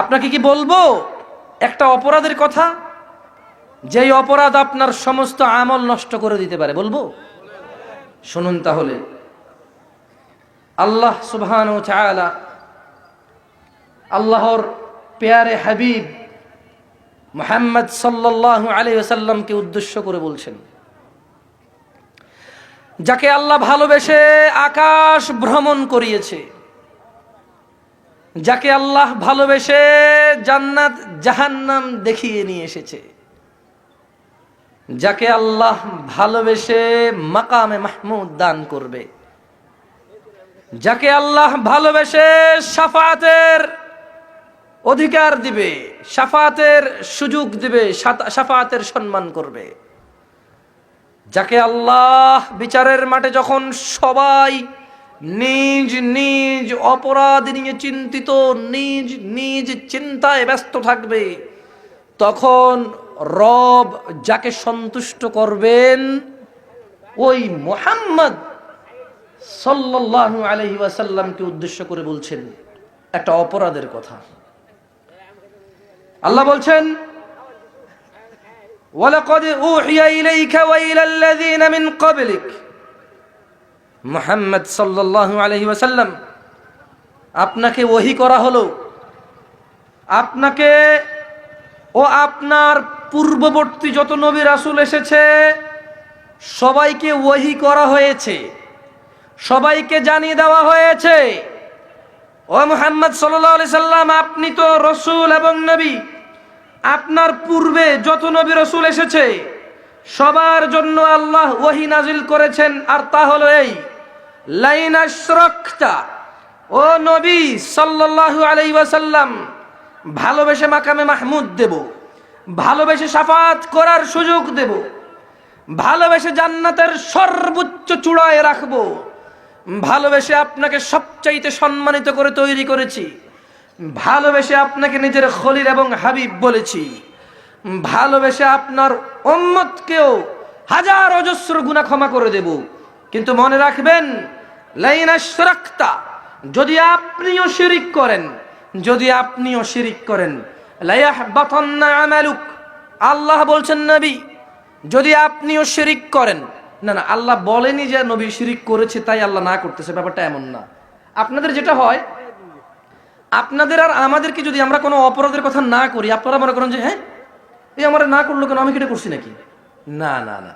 আপনাকে কি বলব? একটা অপরাধের কথা? যেই অপরাধ আপনার সমস্ত আমল নষ্ট করে দিতে পারে, বলব? শুনুন তাহলে। আল্লাহ সুবহান ও চায়ালা আল্লাহর পেয়ারে হাবিব মোহাম্মদ সাল্লাহ আলী সাল্লামকে উদ্দেশ্য করে বলছেন, যাকে আল্লাহ ভালোবেসে আকাশ ভ্রমণ করিয়েছে যাকে আল্লাহ ভালোবেসে জান্নাত, জাহান্নাম দেখিয়ে নিয়ে এসেছে। যাকে আল্লাহ ভালোবেসে মাকামে মাহমুদ দান করবে। যাকে আল্লাহ ভালোবেসে সাফাতের অধিকার দিবে সাফাতের সুযোগ দিবে সাফাতের সম্মান করবে। যাকে আল্লাহ বিচারের মাঠে যখন সবাই নিজ নিজ অপরাধ নিয়ে চিন্তিত, নিজ নিজ চিন্তায় ব্যস্ত থাকবে। তখন রব যাকে সন্তুষ্ট করবেন, ওই মোহাম্মদ সাল্লাহ আলহি ওয়াসাল্লামকে উদ্দেশ্য করে বলছেন, একটা অপরাধের কথা। আল্লাহ বলছেন, ওয়ালাকাদ ওহিয়া ইলাইকা ওয়া ইলাল্লাযিনা মিন ক্বাবলিকা। মোহাম্মদ সাল্লাল্লাহু আলাইহি ওয়াসাল্লাম, আপনাকে ওহি করা হলো। আপনাকে ও আপনার পূর্ববর্তী যত নবী রাসূল এসেছে, সবাইকে ওহি করা হয়েছে। সবাইকে জানিয়ে দেওয়া হয়েছে, ও মোহাম্মদ আলাইহি সাল্লাম আপনি তো রসুল এবং নবী। আপনার পূর্বে যত নবী রসুল এসেছে, সবার জন্য আল্লাহ ওহি নাজিল করেছেন, আর তা হলো এই। ও নবী সাল্লাল্লাহু ওয়াসাল্লাম, ভালোবেসে মাকামে মাহমুদ দেব, ভালোবেসে সাফাত করার সুযোগ দেব, ভালোবেসে জান্নাতের সর্বোচ্চ চূড়ায় রাখব, ভালোবেসে আপনাকে সবচাইতে সম্মানিত করে তৈরি করেছি, ভালোবেসে আপনাকে নিজের খলিল এবং হাবিব বলেছি, ভালোবেসে আপনার উম্মতকেও হাজার অজস্র গুণা ক্ষমা করে দেব। কিন্তু মনে রাখবেন লাইনাশরাক্তা যদি আপনিও শিরিক করেন, যদি আপনিও শিরিক করেন আমালুক, আল্লাহ বলছেন নবী, যদি আপনিও শিরিক করেন, না না, আল্লাহ বলেনি যে নবী শিরিক করেছে, তাই আল্লাহ না করতেছে, ব্যাপারটা এমন না। আপনাদের যেটা হয়, আপনাদের আর আমাদেরকে যদি আমরা কোনো অপরাধের কথা না করি, আপনারা মনে করেন যে হ্যাঁ এই আমার না করল কেন? আমি কেটে করছি নাকি? না না না।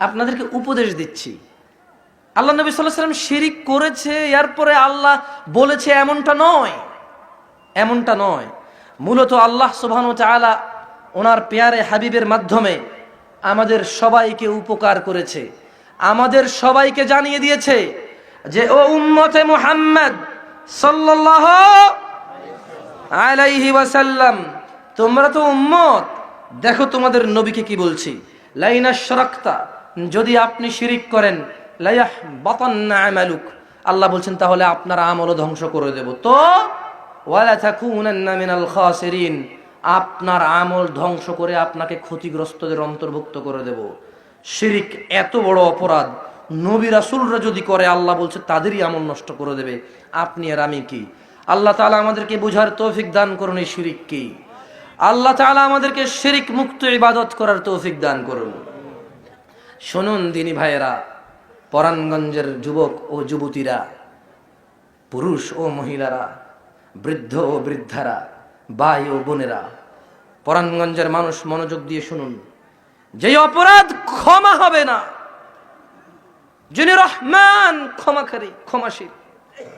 আপনাদেরকে উপদেশ দিচ্ছি। আল্লাহ নবী সাল্লাহ সাল্লাম শিরিক করেছে, এরপরে আল্লাহ বলেছে এমনটা নয় এমনটা নয়। মূলত আল্লাহ সুবহান চালা ওনার পেয়ারে হাবিবের মাধ্যমে আমাদের সবাইকে উপকার করেছে। আমাদের সবাইকে জানিয়ে দিয়েছে যে, ও উম্মতে মুহাম্মদ সাল্লাল্লাহু আলাইহি ওয়াসাল্লাম, তোমরা তো উম্মত, দেখো তোমাদের নবীকে কি বলছি। লাইনা শরাক্তা, যদি আপনি শিরিক করেন আমালুক। আল্লাহ বলছেন, তাহলে আপনার আমলও ধ্বংস করে দেব। তো আপনার আমল ধ্বংস করে আপনাকে ক্ষতিগ্রস্তদের অন্তর্ভুক্ত করে দেব। শিরিক এত বড় অপরাধ। নবী রাসূলরা যদি করে, আল্লাহ বলছে, তাদেরই আমল নষ্ট করে দেবে। আপনি আর আমি কি? আল্লাহ তাআলা আমাদেরকে বুঝার তৌফিক দান করুন এই শিরিক কি আল্লাহ তাআলা আমাদেরকে শিরিক মুক্ত ইবাদত করার তৌফিক দান করুন। শুনুন দিনী ভাইয়েরা পরাণগঞ্জের যুবক ও যুবতীরা, পুরুষ ও মহিলারা, বৃদ্ধ ও বৃদ্ধারা, ভাই ও বোনেরা পরাণগঞ্জের মানুষ মনোযোগ দিয়ে শুনুন। যে অপরাধ ক্ষমা হবে না, যিনি রহমান ক্ষমাকারী, ক্ষমাশীল,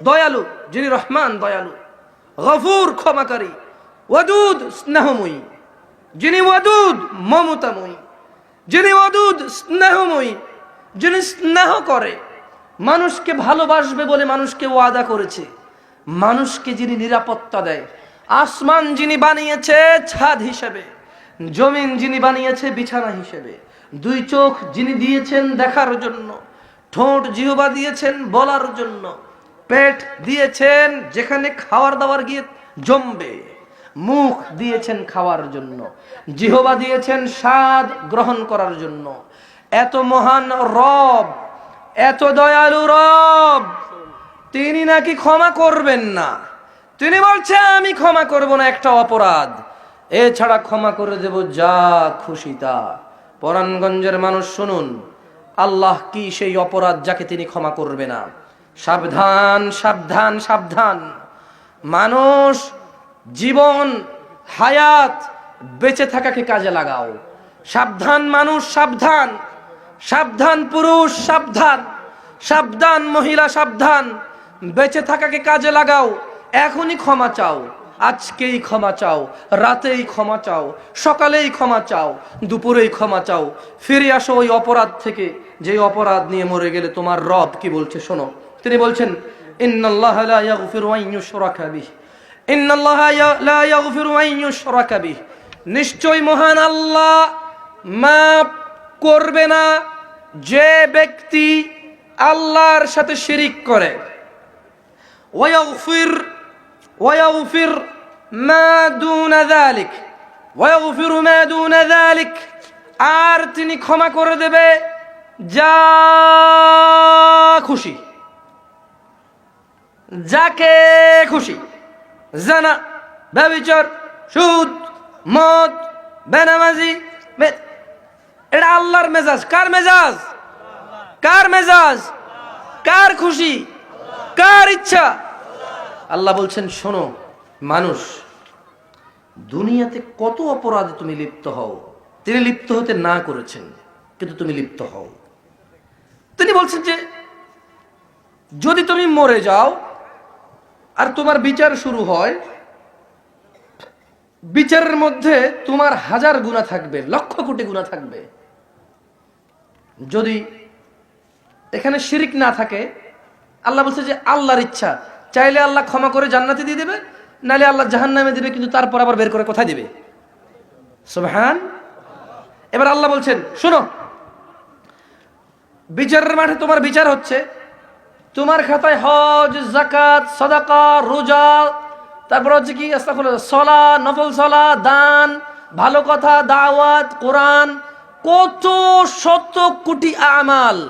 দয়ালু, যিনি রহমান দয়ালু, গফুর ক্ষমাকারী, ওয়াদুদ স্নেহময়ী, যিনি ওয়াদুদ মমতাময়ী, যিনি ওয়াদুদ স্নেহময়ী যিনি স্নেহ করে, মানুষকে ভালোবাসবে বলে মানুষকে ওয়াদা করেছে, মানুষকে যিনি নিরাপত্তা দেয়, আসমান যিনি বানিয়েছে ছাদ হিসেবে, জমিন যিনি বানিয়েছে বিছানা হিসেবে, দুই চোখ যিনি দিয়েছেন দেখার জন্য, ঠোঁট জিহবা দিয়েছেন বলার জন্য, পেট দিয়েছেন যেখানে খাওয়ার দাওয়ার গিয়ে জমবে, মুখ দিয়েছেন খাওয়ার জন্য, জিহবা দিয়েছেন স্বাদ গ্রহণ করার জন্য। এত মহান রব, এত দয়ালু রব, তিনি নাকি ক্ষমা করবেন না। তিনি বলছে আমি ক্ষমা করব না একটা অপরাধ। এছাড়া ক্ষমা করে দেব যা খুশি তা। পরাণগঞ্জের মানুষ শুনুন, আল্লাহ কি সেই অপরাধ যাকে তিনি ক্ষমা করবে না? সাবধান সাবধান সাবধান। মানুষ, জীবন, হায়াত, বেঁচে থাকাকে কাজে লাগাও। সাবধান মানুষ, সাবধান। সাবধান পুরুষ, সাবধান। সাবধান মহিলা, সাবধান। বেঁচে থাকাকে কাজে লাগাও। এখনই ক্ষমা চাও। আজকেই ক্ষমা চাও। রাতেই ক্ষমা চাও। সকালেই ক্ষমা চাও। দুপুরেই ক্ষমা চাও। ফিরে আসো ওই অপরাধ থেকে। যে অপরাধ নিয়ে মরে গেলে তোমার রব কি বলছে শোনো। তিনি বলছেন নিশ্চয় মহান আল্লাহ, মাফ করবে না যে ব্যক্তি আল্লাহর সাথে শিরিক করে। আর তিনি ক্ষমা করে দেবে, যা খুশি। যাকে খুশি, জানা ব্যবচর সুদ, মদ, বেনামাজি এটা আল্লাহর মেজাজ। কার মেজাজ? কার মেজাজ? কার খুশি? কার ইচ্ছা? আল্লাহ বলছেন, শোনো, মানুষ, দুনিয়াতে কত অপরাধে তুমি লিপ্ত হও? তিনি লিপ্ত হতে না করেছেন, কিন্তু তুমি লিপ্ত হও। তিনি বলছেন যে, যদি তুমি মরে যাও, আর তোমার বিচার শুরু হয়, বিচারের মধ্যে তোমার হাজার গুণা থাকবে, লক্ষ কোটি গুণা থাকবে। যদি এখানে শিরিক না থাকে, আল্লাহ বলছে যে আল্লাহর ইচ্ছা, চাইলে আল্লাহ ক্ষমা করে জান্নাতে দিয়ে দেবে নালে আল্লাহ জাহান নামে দেবে, কিন্তু তারপর আবার বের করে কোথায় দেবে? সুবহান। এবার আল্লাহ বলছেন, শোনো, বিচারের মাঠে তোমার বিচার হচ্ছে, তোমার খাতায় হজ জাকাত সদাকা, রোজা, তারপর হচ্ছে কি সলা, নফল সলা, দান, ভালো কথা, দাওয়াত, কোরআন কত শত কোটি আমাল।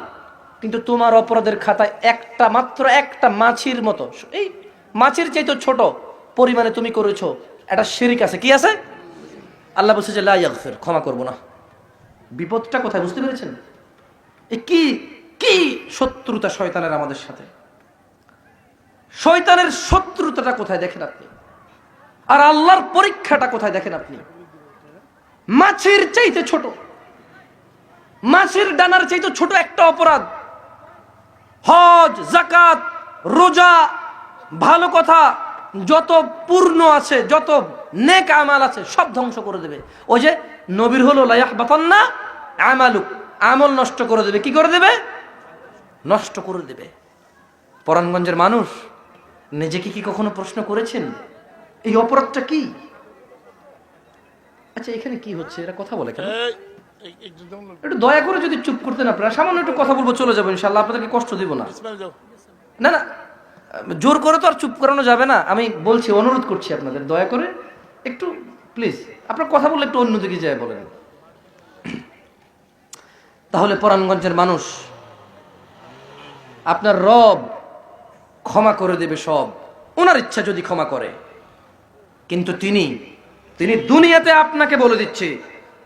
কিন্তু তোমার অপরাধের খাতায় একটা মাত্র একটা মাছির মতো। এই মাছির চাইতে ছোট পরিমাণে তুমি করেছ, একটা শিরিক আছে। কি আছে? আল্লাহ বলছে যে, লা ইয়াগফির, ক্ষমা করব না। বিপদটা কোথায় বুঝতে পেরেছেন? এ কি কি শত্রুতা শয়তানের আমাদের সাথে? শয়তানের শত্রুতাটা কোথায় দেখেন আপনি? আর আল্লাহর পরীক্ষাটা কোথায় দেখেন আপনি? মাছের চাইতে ছোট। মাছের ডানার চাইতে ছোট একটা অপরাধ। হজ জাকাত রোজা, ভালো কথা, যত পূর্ণ আছে, যত নেক আমাল আছে, সব ধ্বংস করে দেবে। ওই যে নবীর হলো লায়াহ বাতান্না আমালুক। আমল নষ্ট করে দেবে, কি করে দেবে? নষ্ট করে দেবে। পরাণগঞ্জের মানুষ নিজেকে কি কখনো প্রশ্ন করেছেন? এই অপরাধটা কি? আচ্ছা এখানে কি হচ্ছে? এরা কথা বলে কেন? একটু দয়া করে যদি চুপ করতেন আপনারা সামান্য একটু কথা বলব চলে যাব ইনশাল্লাহ আপনাদেরকে কষ্ট দিব না। না না জোর করে তো আর চুপ করানো যাবে না। আমি বলছি অনুরোধ করছি আপনাদের দয়া করে একটু প্লিজ আপনার কথা বললে একটু অন্যদিকে যায় বলেন। তাহলে পরাণগঞ্জের মানুষ আপনার রব ক্ষমা করে দেবে সব। ওনার ইচ্ছা যদি ক্ষমা করে। কিন্তু তিনি তিনি দুনিয়াতে আপনাকে বলে দিচ্ছে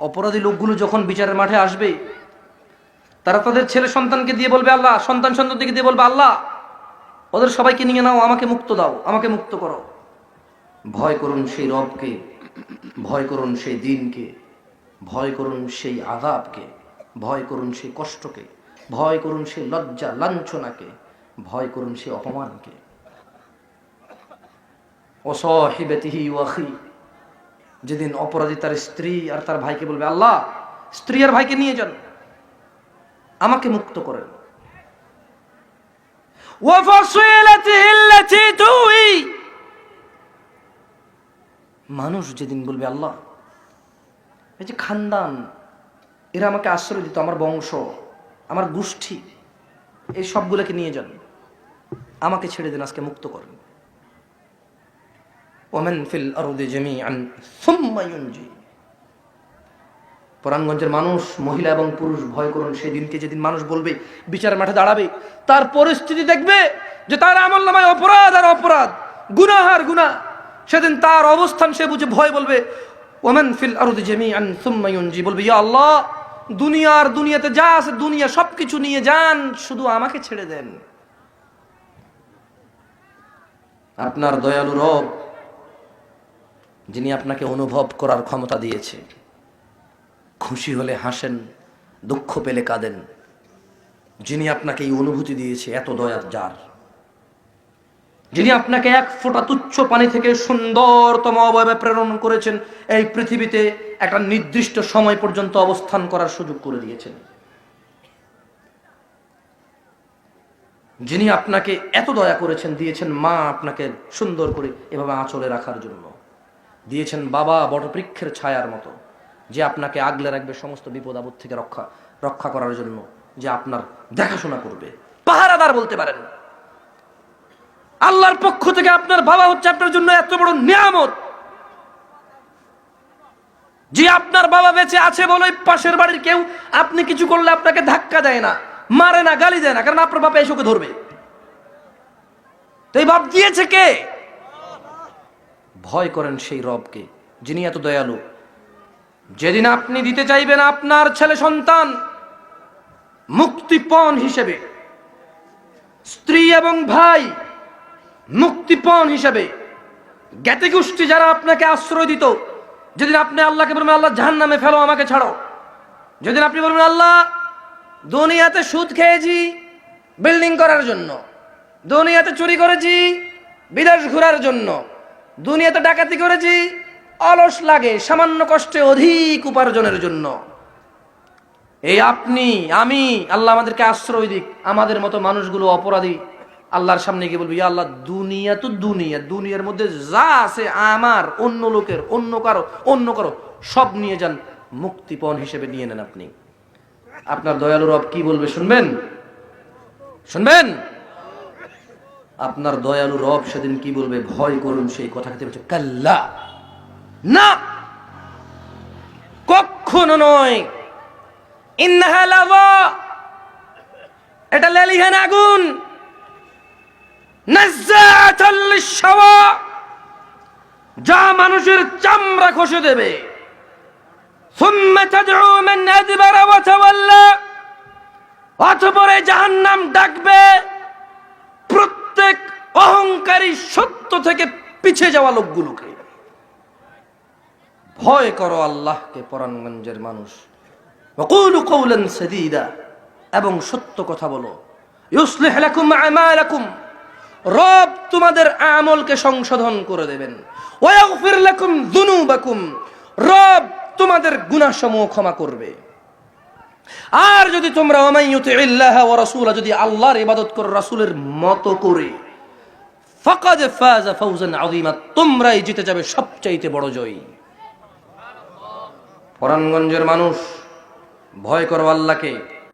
অপরাধী লোকগুলো যখন বিচারের মাঠে আসবে, তারা তাদের ছেলে সন্তানকে দিয়ে বলবে, আল্লাহ, সন্তান সন্ততিকে দিয়ে বলবে, আল্লাহ, ওদের সবাইকে নিয়ে নাও, আমাকে মুক্ত দাও, আমাকে মুক্ত করো। ভয় করুন সেই রবকে, ভয় করুন সেই দিনকে, ভয় করুন সেই আদাবকে ভয় করুন সেই কষ্টকে, ভয় করুন সেই লজ্জা লাঞ্ছনাকে, ভয় করুন সেই অপমানকে। অসহিবেতিহি ওয়াখি যেদিন অপরাধী তার স্ত্রী আর তার ভাইকে বলবে, আল্লাহ, স্ত্রী আর ভাইকে নিয়ে যান। আমাকে মুক্ত করেন। মানুষ যেদিন বলবে, আল্লাহ, এই যে খানদান, এরা আমাকে আশ্রয় দিত, আমার বংশ, আমার গোষ্ঠী, এই সবগুলোকে নিয়ে যান। আমাকে ছেড়ে দিন, আজকে মুক্ত করেন। ওমেন ফিল আরদে সুম্মা ইউনজি। পরাণগঞ্জের মানুষ, মহিলা এবং পুরুষ, ভয় করুন, সেই দিনকে যেদিন মানুষ বলবে বিচার মাঠে দাঁড়াবে, তার পরিস্থিতি দেখবে যে তার আমল নামায় অপরাধ আর অপরাধ গুনাহার গুনা সেদিন তার অবস্থান সে বুঝে ভয় বলবে ওমেন ফিল আরদে জামিআন, সুম্মা ইউনজি। বলবে, ইয়া আল্লাহ দুনিয়ার দুনিয়াতে যা আছে, দুনিয়া সবকিছু নিয়ে যান, শুধু আমাকে ছেড়ে দেন। আপনার দয়ালু রব যিনি আপনাকে অনুভব করার ক্ষমতা দিয়েছে। খুশি হলে হাসেন, দুঃখ পেলে কাঁদেন। যিনি আপনাকে এই অনুভূতি দিয়েছে, এত দয়ার যার। যিনি আপনাকে এক ফোঁটা তুচ্ছ পানি থেকে সুন্দরতম অবয়বে প্রেরণ করেছেন, এই পৃথিবীতে একটা নির্দিষ্ট সময় পর্যন্ত অবস্থান করার সুযোগ করে দিয়েছেন। যিনি আপনাকে এত দয়া করেছেন, দিয়েছেন মা আপনাকে সুন্দর করে এভাবে আঁচলে রাখার জন্য। দিয়েছেন বাবা বটবৃক্ষের ছায়ার মতো, যে আপনাকে আগলে রাখবে সমস্ত বিপদ আপদ থেকে রক্ষা রক্ষা করার জন্য, যে আপনার দেখাশোনা করবে। পাহারাদার বলতে পারেন। আল্লাহর পক্ষ থেকে আপনার বাবা হচ্ছে আপনার জন্য এত বড় নিয়ামত। যে আপনার বাবা বেঁচে আছে বলে পাশের বাড়ির কেউ আপনি কিছু করলে আপনাকে ধাক্কা দেয় না, মারে না, গালি দেয় না, কারণ আপনার বাবা এসে ধরবে। তো এই বাপ দিয়েছে কে? ভয় করেন সেই রবকে, যিনি এত দয়ালু। যেদিন আপনি দিতে চাইবেন আপনার ছেলে সন্তান, মুক্তিপণ হিসেবে, স্ত্রী এবং ভাই মুক্তিপণ হিসেবে জ্ঞাতি গোষ্ঠী যারা আপনাকে আশ্রয় দিত, যেদিন আপনি আল্লাহকে বলবেন, আল্লাহ জাহান নামে ফেলো, আমাকে ছাড়ো। যেদিন আপনি বলবেন, আল্লাহ, দুনিয়াতে সুদ খেয়েছি বিল্ডিং করার জন্য, দুনিয়াতে চুরি করেছি, বিদেশ ঘোরার জন্য দুনিয়াতে ডাকাতি করেছি, অলস লাগে, সামান্য কষ্টে অধিক উপার্জনের জন্য। এই আপনি, আমি, আল্লাহ আমাদেরকে আশ্রয় দিক, আমাদের মতো মানুষগুলো অপরাধী, আল্লাহর সামনে গিয়ে বলবি, "ইয়া আল্লাহ, দুনিয়া তো দুনিয়া, দুনিয়ার মধ্যে যা আছে আমার, অন্য লোকের, অন্য কারও অন্য কারও, সব নিয়ে যান, মুক্তিপণ হিসেবে নিয়ে নেন আপনি। আপনার দয়ালু রব কি বলবে, শুনবেন? শুনবেন? আপনার দয়ালু রব সেদিন কি বলবে? ভয় করুন, সেই কথা খেতে বলছে, কাল্লা। না! কখনো নয়। এটা লেলিহান আগুন। যা মানুষের চামড়া খসে দেবে। এই জাহান্নাম ডাকবে। অহংকারী সত্য থেকে পিছে যাওয়া লোকগুলোকে। ভয় করো আল্লাহকে পরাণগঞ্জের মানুষ। এবং সত্য কথা বলো। রব তোমাদের আমলকে সংশোধন করে দেবেন। রব তোমাদের গুণাসমূহ ক্ষমা করবে। আর যদি তোমরা যদি আল্লাহর ইবাদত করো, রাসুলের মত করে ফাকাদ ফাজা ফাওজান আযীমা, তোমরাই জিতে যাবে সবচাইতে বড় জয়ী। পরাণগঞ্জের মানুষ, ভয় করো আল্লাহকে।